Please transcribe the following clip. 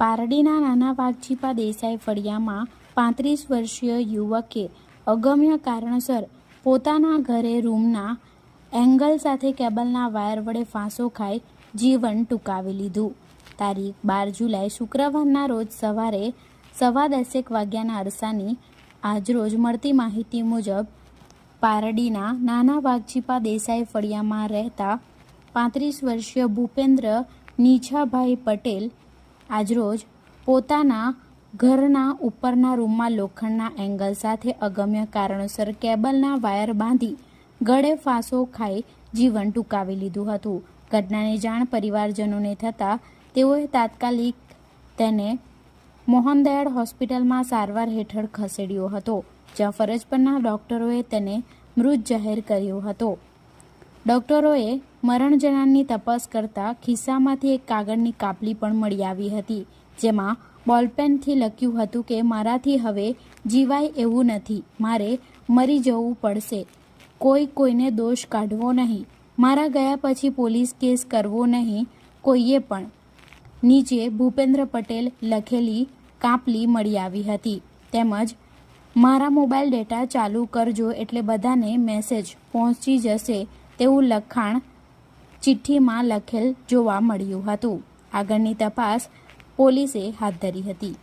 પારડીના નાના વાઘજીપા દેસાઈ ફળિયામાં પાંત્રીસ વર્ષીય યુવકે અગમ્ય કારણસર પોતાના ઘરે રૂમના એંગલ સાથે કેબલના વાયર વડે ફાંસો ખાઈ જીવન ટૂંકાવી લીધું. તારીખ બાર જુલાઈ, શુક્રવારના રોજ સવારે સવા દસેક વાગ્યાના અરસાની આજરોજ મળતી માહિતી મુજબ પારડીના નાના વાઘજીપા દેસાઈ ફળિયામાં રહેતા પાંત્રીસ વર્ષીય ભૂપેન્દ્ર નીછાભાઈ પટેલ આજરોજ પોતાના ઘરના ઉપરના રૂમમાં લોખંડના એંગલ સાથે અગમ્ય કારણોસર કેબલના વાયર બાંધી ગળે ફાંસો ખાઈ જીવન ટૂંકાવી લીધું હતું. ઘટનાની જાણ પરિવારજનોને થતાં તેઓએ તાત્કાલિક તેને મોહનદયાળ હોસ્પિટલમાં સારવાર હેઠળ ખસેડ્યો હતો, જ્યાં ફરજ પરના ડોક્ટરોએ તેને મૃત જાહેર કર્યો હતો. ડોક્ટરોએ મરણ જનારની તપાસ કરતા ખિસ્સામાંથી એક કાગળની કાપલી પણ મળી આવી હતી, જેમાં બોલપેનથી લખ્યું હતું કે, મારાથી હવે જીવાય એવું નથી. મારે મરી જવું પડશે. કોઈ કોઈને દોષ કાઢવો નહીં. મારા ગયા પછી પોલીસ કેસ કરવો નહીં. કોઈએ પણ. નીચે ભૂપેન્દ્ર પટેલ લખેલી કાપલી મળી આવી હતી. તેમજ, મારા મોબાઈલ ડેટા ચાલુ કરજો એટલે બધાને મેસેજ પહોંચી જશે. તેવું લખાણ ચિઠ્ઠીમાં લખેલ જોવા મળ્યું હતું. આગળની તપાસ પોલીસે હાથ ધરી હતી.